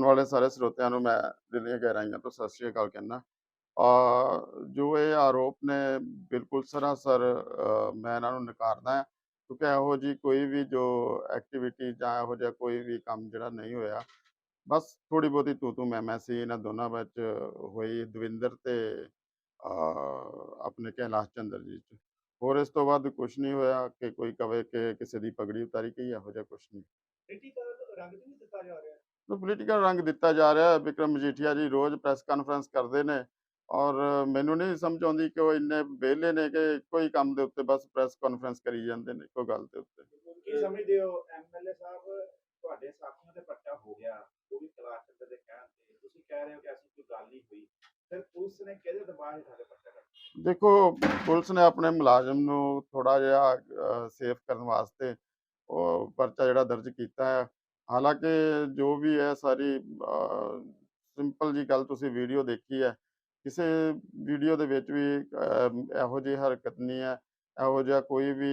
ਸੁਣਨ ਵਾਲੇ ਸਾਰੇ ਸਰੋਤਿਆਂ ਨੂੰ ਮੈਂ ਦਿਲ ਗਹਿਰਾਈਆਂ ਤੋਂ ਸਤਿ ਸ਼੍ਰੀ ਅਕਾਲ ਕਹਿੰਦਾ। ਆ, ਜੋ ਇਹ ਆਰੋਪ ਨੇ ਬਿਲਕੁਲ ਸਰਾਸਰ ਮੈਂ ਇਹਨਾਂ ਨੂੰ ਨਕਾਰਦਾ ਹਾਂ, ਕਿਉਂਕਿ ਇਹੋ ਜੀ ਕੋਈ ਵੀ ਜੋ ਐਕਟੀਵਿਟੀ ਜਾਂ ਇਹੋ ਜਿਹਾ ਕੋਈ ਵੀ ਕੰਮ ਜਿਹੜਾ ਨਹੀਂ ਹੋਇਆ, ਬਸ ਥੋੜੀ ਬਹੁਤੀ ਤੂੰ ਤੂੰ ਮੈਂ ਮੈਂ ਸੀ ਇਹਨਾਂ ਦੋਨਾਂ ਵਿੱਚ ਹੋਈ ਦਵਿੰਦਰ ਤੇ ਆਪਣੇ ਕੈਲਾਸ਼ ਚੰਦਰ ਜੀ ਚ। ਹੋਰ ਇਸ ਤੋਂ ਬਾਅਦ ਕੁਝ ਨਹੀਂ ਹੋਇਆ ਕਿ ਕੋਈ ਕਵੇ ਕਿ ਕਿਸੇ ਦੀ ਪਗੜੀ ਉਤਾਰੀ ਗਈ ਇਹੋ ਜਿਹਾ ਕੁਝ ਨਹੀਂ। ਰੰਗ ਤੇ ਦਿੱਤਾ ਜਾ ਰਿਹਾ। ਨੂੰ ਪੋਲੀਟੀਕਲ ਰੰਗ ਦਿੱਤਾ ਜਾ ਰਿਹਾ ਹੈ। ਵਿਕਰਮ ਮਜੀਠੀਆ ਜੀ ਰੋਜ਼ ਪ੍ਰੈਸ ਕਾਨਫਰੰਸ ਕਰਦੇ ਨੇ ਔਰ ਮੈਨੂੰ ਨਹੀਂ ਸਮਝ ਆਉਂਦੀ ਕਿ ਉਹ ਇੰਨੇ ਵਿਹਲੇ ਨੇ ਕਿ ਕੋਈ ਕੰਮ ਦੇ ਉੱਤੇ ਬਸ ਪ੍ਰੈਸ ਕਾਨਫਰੰਸ ਕਰੀ ਜਾਂਦੇ ਨੇ ਕੋਈ ਗੱਲ ਦੇ ਉੱਤੇ। ਕੀ ਸਮਝਦੇ ਹੋ? ਐਮਐਲਏ ਸਾਹਿਬ ਤੁਹਾਡੇ ਸਾਥੀਆਂ ਤੇ ਪੱਟਾ ਹੋ ਗਿਆ। ਉਹ ਵੀ ਕਲਾਸ ਚੰਦਰ ਦੇ ਕਹਿਣ ਤੇ। ਤੁਸੀਂ ਕਹਿ ਰਹੇ ਹੋ ਕਿ ਅਸੀਂ ਕੋਈ ਗੱਲ ਨਹੀਂ ਹੋਈ। ਫਿਰ ਪੁਲਿਸ ਨੇ ਕਿਹਦੇ ਦਬਾਅ ਹੇਠ ਸਾਡੇ ਪੱਟਾ ਕਰ ਦੇਖੋ ਪੁਲਿਸ ਨੇ ਆਪਣੇ ਮੁਲਾਜ਼ਮ ਨੂੰ ਥੋੜਾ ਜਿਹਾ ਸੇਫ ਕਰਨ ਵਾਸਤੇ ਉਹ ਪਰਚਾ ਜਿਹੜਾ ਦਰਜ ਕੀਤਾ ਹੈ। ਹਾਲਾਂਕਿ ਜੋ ਵੀ ਹੈ ਸਾਰੀ ਸਿੰਪਲ ਜੀ ਗੱਲ ਤੁਸੀਂ ਵੀਡੀਓ ਦੇਖੀ ਹੈ ਕਿਸੇ ਵੀਡੀਓ ਦੇ ਵਿੱਚ ਵੀ ਇਹੋ ਜਿਹੀ ਹਰਕਤ ਨਹੀਂ ਹੈ ਇਹੋ ਜਿਹਾ ਕੋਈ ਵੀ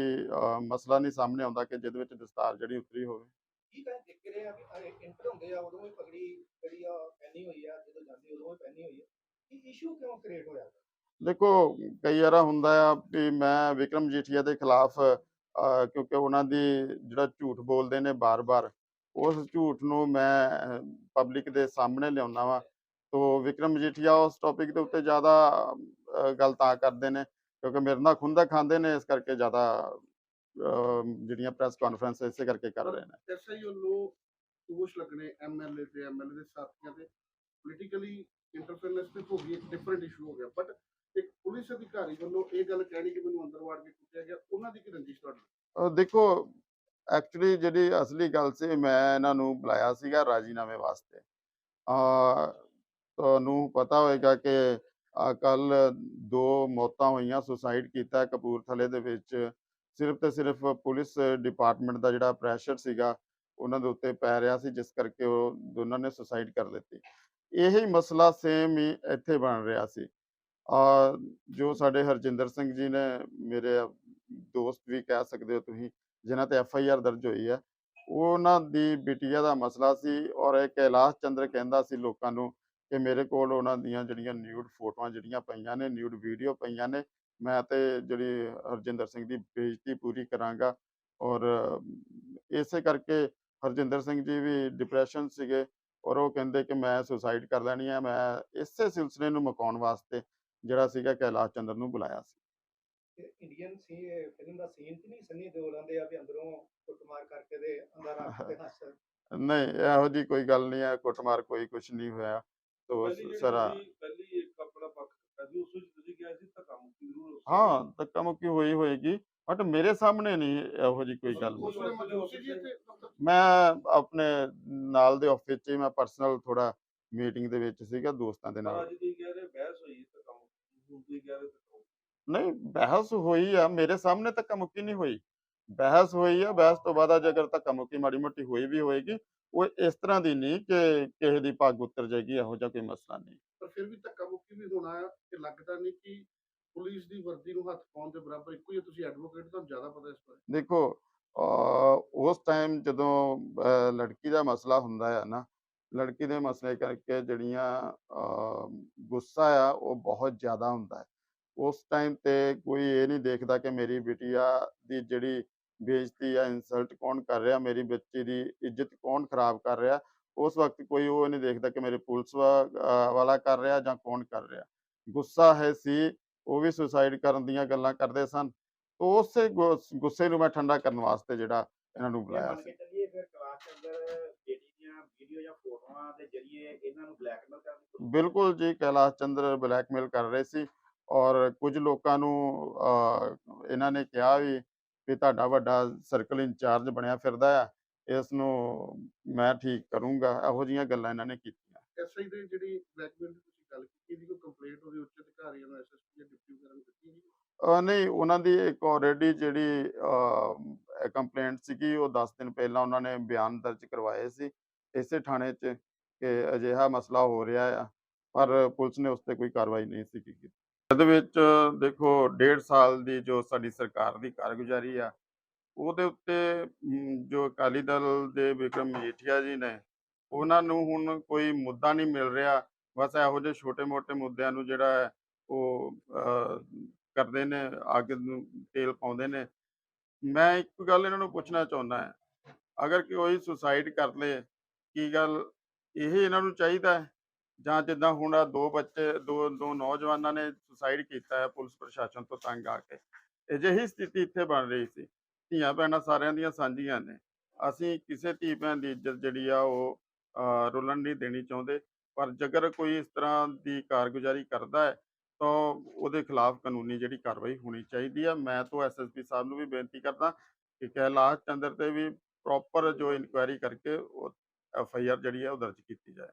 ਮਸਲਾ ਨਹੀਂ ਸਾਹਮਣੇ ਆਉਂਦਾ ਕਿ ਜਿਹਦੇ ਵਿੱਚ ਦਸਤਾਰ ਜਿਹੜੀ ਉਤਰੀ ਹੋਵੇ। ਕੀ ਦੇਖ ਰਹੇ ਆ ਵੀ ਇੰਟਰ ਹੁੰਦੇ ਆ ਉਦੋਂ ਹੀ ਪਗੜੀ ਜਿਹੜੀ ਆ ਪਹਿਨੀ ਹੋਈ ਆ ਜਦੋਂ ਜਾਂਦੀ ਉਦੋਂ ਹੀ ਪਹਿਨੀ ਹੋਈ ਆ। ਇਹ ਇਸ਼ੂ ਕਿਉਂ ਕ੍ਰੀਏਟ ਹੋਇਆ? ਦੇਖੋ ਕਈ ਵਾਰਾ ਹੁੰਦਾ ਆ ਵੀ ਮੈਂ ਵਿਕਰਮ ਜੀਠੀਆ ਦੇ ਖਿਲਾਫ ਕਿਉਂਕਿ ਉਹਨਾਂ ਦੀ ਜਿਹੜਾ ਝੂਠ ਬੋਲਦੇ ਨੇ ਬਾਰ-ਬਾਰ ਉਸ ਝੂਠ ਨੂੰ ਮੈਂ ਪਬਲਿਕ ਦੇ ਸਾਹਮਣੇ ਲਿਆਉਣਾ ਵਾ। ਤੋ ਵਿਕਰਮ ਜੀਠੀਆ ਉਸ ਟੌਪਿਕ ਦੇ ਉੱਤੇ ਜ਼ਿਆਦਾ ਗੱਲ ਤਾਂ ਕਰਦੇ ਨੇ ਕਿਉਂਕਿ ਮੇਰੇ ਨਾਲ ਖੁੰਦਾ ਖਾਂਦੇ ਨੇ ਇਸ ਕਰਕੇ ਜ਼ਿਆਦਾ ਜਿਹੜੀਆਂ ਪ੍ਰੈਸ ਕਾਨਫਰੰਸ ਇਸੇ ਕਰਕੇ ਕਰ ਰਹੇ ਨੇ। ਐਸਆਈ ਵੱਲੋਂ ਦੋਸ਼ ਲੱਗਣੇ ਐਮਐਲਏ ਤੇ ਐਮਐਲਏ ਦੇ ਸਾਥੀਆਂ ਤੇ ਪੋਲੀਟੀਕਲੀ ਇੰਟਰਫੇਰੈਂਸ ਤੇ ਹੋ ਗਈ ਇੱਕ ਡਿਫਰੈਂਟ ਇਸ਼ੂ ਹੋ ਗਿਆ। ਬਟ ਇੱਕ ਪੁਲਿਸ ਅਧਿਕਾਰੀ ਵੱਲੋਂ ਇਹ ਗੱਲ ਕਹਿਣੀ ਕਿ ਮੈਨੂੰ ਅੰਦਰ ਵਾੜ ਕੇ ਕੁੱਟਿਆ ਗਿਆ ਉਹਨਾਂ ਦੀ ਕੀ ਰੰਜਿਸ਼ ਤੁਹਾਡੀ? ਦੇਖੋ ਐਕਚੁਅਲੀ ਜਿਹੜੀ ਅਸਲੀ ਗੱਲ ਸੀ, ਮੈਂ ਇਹਨਾਂ ਨੂੰ ਬੁਲਾਇਆ ਸੀਗਾ ਰਾਜੀਨਾਮੇ ਵਾਸਤੇ। ਆ ਤੁਹਾਨੂੰ ਪਤਾ ਹੋਵੇਗਾ ਕਿ ਕੱਲ ਦੋ ਮੌਤਾਂ ਹੋਈਆਂ, ਸੁਸਾਈਡ ਕੀਤਾ ਕਪੂਰਥਲੇ ਦੇ ਵਿੱਚ। ਸਿਰਫ ਤੇ ਸਿਰਫ ਪੁਲਿਸ ਡਿਪਾਰਟਮੈਂਟ ਦਾ ਜਿਹੜਾ ਪ੍ਰੈਸ਼ਰ ਸੀਗਾ, ਉਹਨਾਂ ਦੇ ਉੱਤੇ ਪੈ ਰਿਹਾ ਸੀ, ਜਿਸ ਕਰਕੇ ਉਹ ਦੋਨਾਂ ਨੇ ਸੁਸਾਈਡ ਕਰ ਲਿੱਤੀ ਇਹੀ ਮਸਲਾ ਸੇਮ ਹੀ ਇੱਥੇ ਬਣ ਰਿਹਾ ਸੀ। ਆ ਜੋ ਸਾਡੇ ਹਰਜਿੰਦਰ ਸਿੰਘ ਜੀ ਨੇ ਮੇਰੇ ਦੋਸਤ ਵੀ ਕਹਿ ਸਕਦੇ ਹੋ ਤੁਸੀਂ ਜਿਨ੍ਹਾਂ ਤੇ ਐਫ ਆਈ ਆਰ ਦਰਜ ਹੋਈ ਹੈ, ਉਹਨਾਂ ਦੀ ਬਿਟੀਆ ਦਾ ਮਸਲਾ ਸੀ ਔਰ ਇਹ ਕੈਲਾਸ਼ ਚੰਦਰ ਕਹਿੰਦਾ ਸੀ ਲੋਕਾਂ ਨੂੰ ਕਿ ਮੇਰੇ ਕੋਲ ਉਹਨਾਂ ਦੀਆਂ ਜਿਹੜੀਆਂ ਨਿਊਡ ਫੋਟੋਆਂ ਜਿਹੜੀਆਂ ਪਈਆਂ ਨੇ ਨਿਊਡ ਵੀਡੀਓ ਪਈਆਂ ਨੇ, ਮੈਂ ਤੇ ਜਿਹੜੀ ਹਰਜਿੰਦਰ ਸਿੰਘ ਦੀ ਬੇਇੱਜ਼ਤੀ ਪੂਰੀ ਕਰਾਂਗਾ ਔਰ ਇਸੇ ਕਰਕੇ ਹਰਜਿੰਦਰ ਸਿੰਘ ਜੀ ਵੀ ਡਿਪਰੈਸ਼ਨ ਸੀਗੇ ਔਰ ਉਹ ਕਹਿੰਦੇ ਕਿ ਮੈਂ ਸੁਸਾਈਡ ਕਰ ਲੈਣੀ ਹੈ, ਮੈਂ ਇਸੇ ਸਿਲਸਿਲੇ ਨੂੰ ਮੁਕਾਉਣ ਵਾਸਤੇ ਜਿਹੜਾ ਸੀਗਾ ਕੈਲਾਸ਼ ਚੰਦਰ ਨੂੰ ਬੁਲਾਇਆ ਸੀ। ਇੰਡੀਅਨ ਸੀ ਫਿਲਮ ਦਾ ਸੀਨ ਤੇ ਨਹੀਂ ਸੰਨੀ ਦਿਓਲ ਆਂਦੇ ਆ ਵੀ ਅੰਦਰੋਂ ਕੁੱਟਮਾਰ ਕਰਕੇ ਦੇ ਅੰਦਰ ਰੱਖ ਕੇ ਹੱਸ ਨਹੀਂ ਇਹੋ ਜੀ ਕੋਈ ਗੱਲ ਨਹੀਂ ਹੈ ਕੁੱਟਮਾਰ ਕੋਈ ਕੁਝ ਨਹੀਂ ਹੋਇਆ ਤੋ ਸਾਰਾ ਪਹਿਲੀ ਇੱਕ ਆਪਣਾ ਪੱਖ ਸੀ ਉਸ ਵਿੱਚ ਤੁਸੀਂ ਕਿਹਾ ਸੀ ਧੱਕਾ ਮੁੱਕੀ ਜ਼ਰੂਰ ਹੋ। ਧੱਕਾ ਮੁੱਕੀ ਹੋਈ ਹੋਏਗੀ ਬਟ ਮੇਰੇ ਸਾਹਮਣੇ ਨਹੀਂ ਇਹੋ ਜੀ ਕੋਈ ਗੱਲ? ਮੈਂ ਆਪਣੇ ਨਾਲ ਦੇ ਆਫਿਸ 'ਚ ਮੈਂ ਪਰਸਨਲ ਥੋੜਾ ਮੀਟਿੰਗ ਦੇ ਵਿੱਚ ਸੀਗਾ ਦੋਸਤਾਂ ਦੇ ਨਾਲ ਅੱਜ ਤੁਸੀਂ ਕਹਿ ਰਹੇ ਬਹਿਸ ਹੋਈ ਧੱਕਾ ਮੁੱਕੀ ਹੁਣ ਤੁਸੀਂ ਕਹਿ ਰਹੇ ਨਹੀਂ ਬਹਿਸ ਹੋਈ ਆ ਮੇਰੇ ਸਾਹਮਣੇ ਧੱਕਾ ਮੁੱਕੀ ਨਹੀਂ ਹੋਈ। ਬਹਿਸ ਹੋਈ ਆ ਬਹਿਸ ਤੋਂ ਬਾਅਦ ਅੱਜ ਅਗਰ ਧੱਕਾ ਮੁੱਕੀ ਮਾੜੀ ਮੋਟੀ ਹੋਈ ਵੀ ਹੋਏਗੀ ਉਹ ਇਸ ਤਰ੍ਹਾਂ ਦੀ ਨਹੀਂ ਕਿ ਕਿਸੇ ਦੀ ਪੱਗ ਉਤਰ ਜਾਏਗੀ ਇਹੋ ਜਿਹਾ ਕੋਈ ਮਸਲਾ ਨਹੀਂ। ਪਰ ਫਿਰ ਵੀ ਧੱਕਾ ਮੁੱਕੀ ਵੀ ਹੋਣਾ ਆ ਕਿ ਲੱਗਦਾ ਨਹੀਂ ਕਿ ਪੁਲਿਸ ਦੀ ਵਰਦੀ ਨੂੰ ਹੱਥ ਪਾਉਣ ਦੇ ਬਰਾਬਰ ਇੱਕੋ ਹੀ ਆ, ਤੁਸੀਂ ਐਡਵੋਕੇਟ ਤੁਹਾਨੂੰ ਜ਼ਿਆਦਾ ਪਤਾ ਇਸ ਬਾਰੇ। ਦੇਖੋ ਅਹ ਉਸ ਟਾਈਮ ਜਦੋਂ ਅਹ ਲੜਕੀ ਦਾ ਮਸਲਾ ਹੁੰਦਾ ਹੈ ਨਾ ਲੜਕੀ ਦੇ ਮਸਲੇ ਕਰਕੇ ਜਿਹੜੀਆਂ ਅਹ ਗੁੱਸਾ ਆ ਉਹ ਬਹੁਤ ਜ਼ਿਆਦਾ ਹੁੰਦਾ ਹੈ। ਉਸ ਟਾਈਮ ਤੇ ਕੋਈ ਇਹ ਨਹੀਂ ਦੇਖਦਾ ਕਿ ਮੇਰੀ ਬਿਟੀਆ ਦੀ ਜਿਹੜੀ ਬੇਇੱਜ਼ਤੀ ਜਾਂ ਇਨਸਲਟ ਕੌਣ ਕਰ ਰਿਹਾ ਮੇਰੀ ਬੱਚੀ ਦੀ ਇੱਜ਼ਤ ਕੌਣ ਖਰਾਬ ਕਰ ਰਿਹਾ ਉਸ ਵਕਤ ਕੋਈ ਉਹ ਨਹੀਂ ਦੇਖਦਾ ਕਿ ਮੇਰੇ ਪੁਲਿਸ ਵਾਲਾ ਕਰ ਰਿਹਾ ਜਾਂ ਕੌਣ ਕਰ ਰਿਹਾ। ਗੁੱਸਾ ਹੈ ਸੀ ਉਹ ਵੀ ਸੁਸਾਈਡ ਕਰਨ ਦੀਆਂ ਗੱਲਾਂ ਕਰਦੇ ਸਨ। ਉਸੇ ਗੁੱਸ- ਨੂੰ ਮੈਂ ਠੰਡਾ ਕਰਨ ਵਾਸਤੇ ਜਿਹੜਾ ਇਹਨਾਂ ਨੂੰ ਬੁਲਾਇਆ ਸੀ। ਬਿਲਕੁਲ ਜੀ ਕੈਲਾਸ਼ ਚੰਦਰ ਬਲੈਕਮੇਲ ਕਰ ਰਹੇ ਸੀ। ਔਰ ਕੁਝ ਲੋਕਾਂ ਨੂੰ ਇਹਨਾਂ ਨੇ ਕਿਹਾ ਵੀ ਵੀ ਤੁਹਾਡਾ ਵੱਡਾ ਸਰਕਲ ਇੰਚਾਰਜ ਬਣਿਆ ਫਿਰਦਾ ਆ ਇਸ ਨੂੰ ਮੈਂ ਠੀਕ ਕਰੂੰਗਾ ਇਹੋ ਜਿਹੀਆਂ ਗੱਲਾਂ ਇਹਨਾਂ ਨੇ ਕੀਤੀਆਂ। ਐਸਆਈ ਦੀ ਜਿਹੜੀ ਬਲੈਕਮੇਲ ਦੀ ਤੁਸੀਂ ਗੱਲ ਕੀਤੀ ਇਹਦੀ ਕੋਈ ਕੰਪਲੇਂਟ ਉਹਦੇ ਉੱਚ ਅਧਿਕਾਰੀਆਂ ਨੂੰ ਐਸਐਸਪੀ ਜਾਂ ਡਿਪਟੀ ਵਗੈਰਾ ਨੂੰ ਦਿੱਤੀ ਅਹ ਨਹੀਂ ਉਹਨਾਂ ਦੀ ਇੱਕ ਆਲਰੇਡੀ ਜਿਹੜੀ ਕੰਪਲੇਂਟ ਸੀਗੀ ਉਹ 10 ਦਿਨ ਪਹਿਲਾਂ ਉਹਨਾਂ ਨੇ ਬਿਆਨ ਦਰਜ ਕਰਵਾਏ ਸੀ ਇਸੇ ਥਾਣੇ 'ਚ ਕਿ ਅਜਿਹਾ ਮਸਲਾ ਹੋ ਰਿਹਾ ਆ ਪਰ ਪੁਲਿਸ ਨੇ ਉਸ ਤੇ ਕੋਈ ਕਾਰਵਾਈ ਨਹੀਂ ਸੀ ਕੀਤੀ। ਇਹਦੇ ਵਿੱਚ ਦੇਖੋ, ਡੇਢ ਸਾਲ ਦੀ ਜੋ ਸਾਡੀ ਸਰਕਾਰ ਦੀ ਕਾਰਗੁਜ਼ਾਰੀ ਆ, ਉਹਦੇ ਉੱਤੇ ਜੋ ਅਕਾਲੀ ਦਲ ਦੇ ਵਿਕਰਮ ਮਜੀਠੀਆ ਜੀ ਨੇ, ਉਹਨਾਂ ਨੂੰ ਹੁਣ ਕੋਈ ਮੁੱਦਾ ਨਹੀਂ ਮਿਲ ਰਿਹਾ। ਬਸ ਇਹੋ ਜਿਹੇ ਛੋਟੇ-ਮੋਟੇ ਮੁੱਦਿਆਂ ਨੂੰ ਜਿਹੜਾ ਹੈ, ਉਹ ਕਰਦੇ ਨੇ, ਅੱਗ ਨੂੰ ਤੇਲ ਪਾਉਂਦੇ ਨੇ। ਮੈਂ ਇੱਕ ਗੱਲ ਇਹਨਾਂ ਨੂੰ ਪੁੱਛਣਾ ਚਾਹੁੰਦਾ ਹਾਂ, ਅਗਰ ਕੋਈ ਸੁਸਾਈਡ ਕਰ ਲੇ, ਕੀ ਗੱਲ ਇਹ ਇਹਨਾਂ ਨੂੰ ਚਾਹੀਦਾ ਹੈ? ਜਾਂ ਜਿੱਦਾਂ ਹੁਣ ਆਹ ਦੋ ਬੱਚੇ, ਦੋ ਦੋ ਨੌਜਵਾਨਾਂ ਨੇ ਸੁਸਾਈਡ ਕੀਤਾ ਹੈ ਪੁਲਿਸ ਪ੍ਰਸ਼ਾਸਨ ਤੋਂ ਤੰਗ ਆ ਕੇ। ਅਜਿਹੀ ਸਥਿਤੀ ਇੱਥੇ ਬਣ ਰਹੀ ਸੀ। ਧੀਆਂ ਭੈਣਾਂ ਸਾਰਿਆਂ ਦੀਆਂ ਸਾਂਝੀਆਂ ਨੇ। ਅਸੀਂ ਕਿਸੇ ਧੀ ਭੈਣ ਦੀ ਇੱਜ਼ਤ ਜਿਹੜੀ ਆ ਉਹ ਰੁਲਣ ਨਹੀਂ ਦੇਣੀ ਚਾਹੁੰਦੇ। ਪਰ ਜੇਕਰ ਕੋਈ ਇਸ ਤਰ੍ਹਾਂ ਦੀ ਕਾਰਗੁਜ਼ਾਰੀ ਕਰਦਾ ਹੈ, ਤਾਂ ਉਹਦੇ ਖਿਲਾਫ ਕਾਨੂੰਨੀ ਜਿਹੜੀ ਕਾਰਵਾਈ ਹੋਣੀ ਚਾਹੀਦੀ ਹੈ ਮੈਂ ਤਾਂ ਐਸਐਸਪੀ ਸਾਹਿਬ ਨੂੰ ਵੀ ਬੇਨਤੀ ਕਰਦਾ ਕਿ ਕੈਲਾਸ਼ ਚੰਦਰ ਤੇ ਵੀ ਪ੍ਰੋਪਰ ਜੋ ਇਨਕੁਆਇਰੀ ਕਰਕੇ ਉਹ ਐਫ ਆਈ ਆਰ ਜਿਹੜੀ ਹੈ ਉਹ ਦਰਜ ਕੀਤੀ ਜਾਏ।